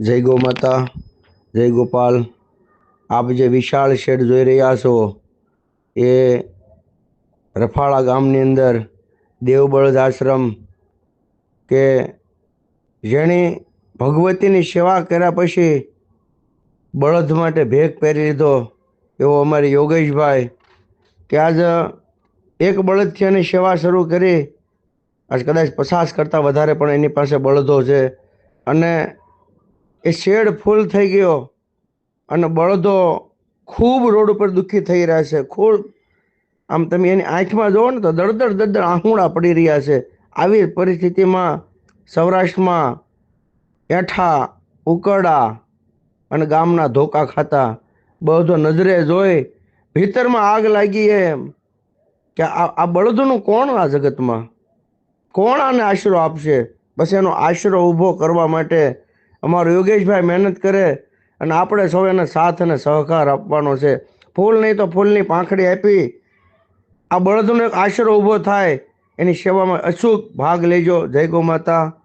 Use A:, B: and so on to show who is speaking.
A: જય ગો માતા જય ગોપાલ. આપ જે વિશાળ શેડ જોઈ રહ્યા છો, એ રફાળા ગામની અંદર દેવબળદ આશ્રમ કે જેણે ભગવતીની સેવા કર્યા પછી બળદ માટે ભેગ પહેરી લીધો, એવો અમારે યોગેશભાઈ કે આજ એક બળદથી એની સેવા શરૂ કરી. આજ કદાચ પચાસ કરતાં વધારે પણ એની પાસે બળદો છે. અને એ શેડ ફૂલ થઈ ગયો અને બળદો ખૂબ રોડ ઉપર દુઃખી થઈ રહ્યા છે. ખૂબ આમ તમે એની આંખમાં જુઓ ને તો દળદળ દળદળ આહુડા પડી રહ્યા છે. આવી પરિસ્થિતિમાં સૌરાષ્ટ્રમાં એઠા, ઉકરડા અને ગામના ધોકા ખાતા બધો નજરે જોઈ ભીતરમાં આગ લાગી એમ કે આ આ બળદોનું કોણ આ જગતમાં? કોણ આને આશરો આપશે? બસ એનો આશરો ઊભો કરવા માટે અમારો યોગેશભાઈ મહેનત કરે અને આપણે સૌ એને સાથ અને સહકાર આપવાનો છે. ફૂલ નહીં તો ફૂલની પાંખડી આપી આ બળદનો એક આશરો ઊભો થાય. એની સેવામાં અચૂક ભાગ લેજો. જય ગો માતા.